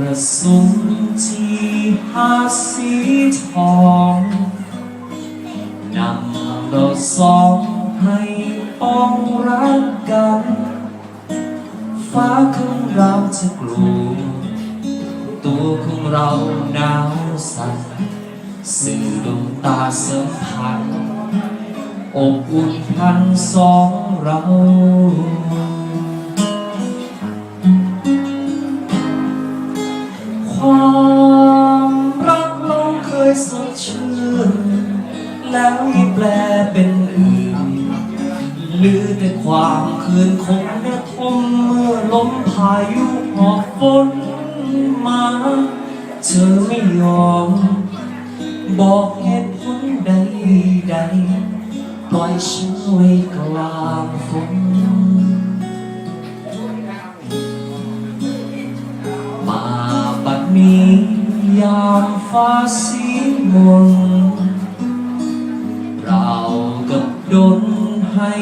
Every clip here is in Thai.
ระสุมที่หาสีทองนำเราสองให้ป้องรักกัน ฟ้าของเราจะกลัวตัวของเราหนาวสั่นสื่อดวงตาเสริมพันอบอุ่นพันสองเรา ความรักเราเคยสดชื่นแล้วยิ่งแปลเป็นอื่นเหลือแต่ความคืนคงระทมเมื่อลมพายุหอบฝนมา เธอไม่ยอม บอกเหตุผลใดๆปล่อยฉันไว้กลางฝนมา บัดนี้ยามฟ้าสีมนเรากับดนให้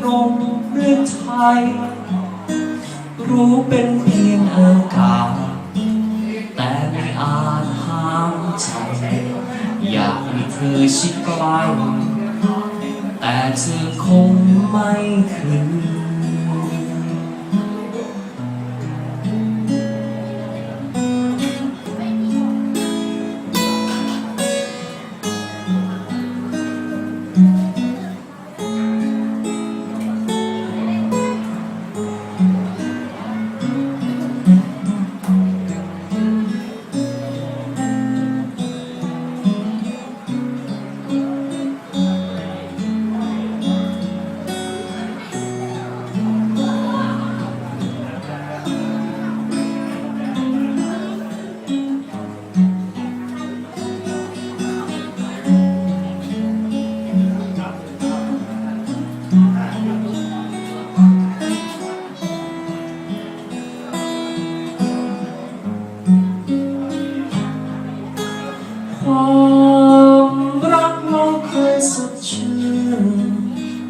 ตรงหรือไทย รู้เป็นเพียงอากาศ แต่ไม่อาจห้ามใจ อยากให้เธอชิดใกล้แต่เธอคงไม่คืน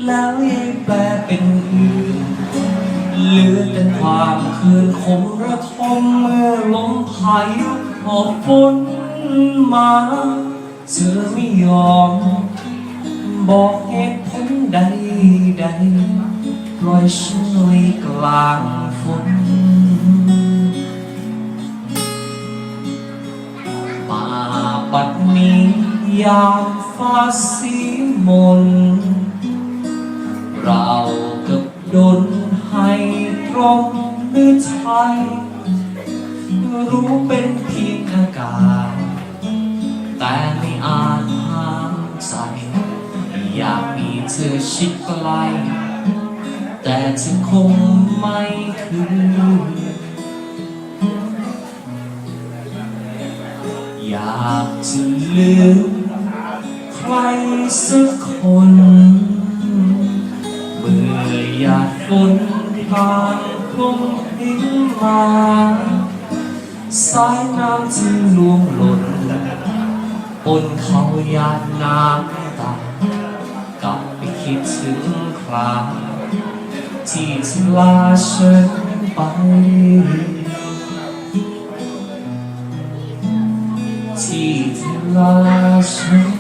แล้วยังแปลเป็นอื่นเหลือแต่ความคืนคมระทมเมื่อลมพายุหอบฝนมาเธอไม่ยอม บอกเหตุผลใดใดปล่อยฉันไว้กลางฝนมาปัดนี้ยามฟ้าสีมน รู้เป็นเพียงอากาศ แต่ไม่อาจห้ามใจ อยากมีเธอชิดใกล้แต่เธอคงไม่คืนอยากจะลืมใครสักคน เมื่อหยาดฝนผ่านคลุมหินมา สายน้ำที่ล่วงหล่นบนเขาหยาดน้ำตากลับไปคิดถึงคราที่เธอลาฉันไป ที่เธอลาฉัน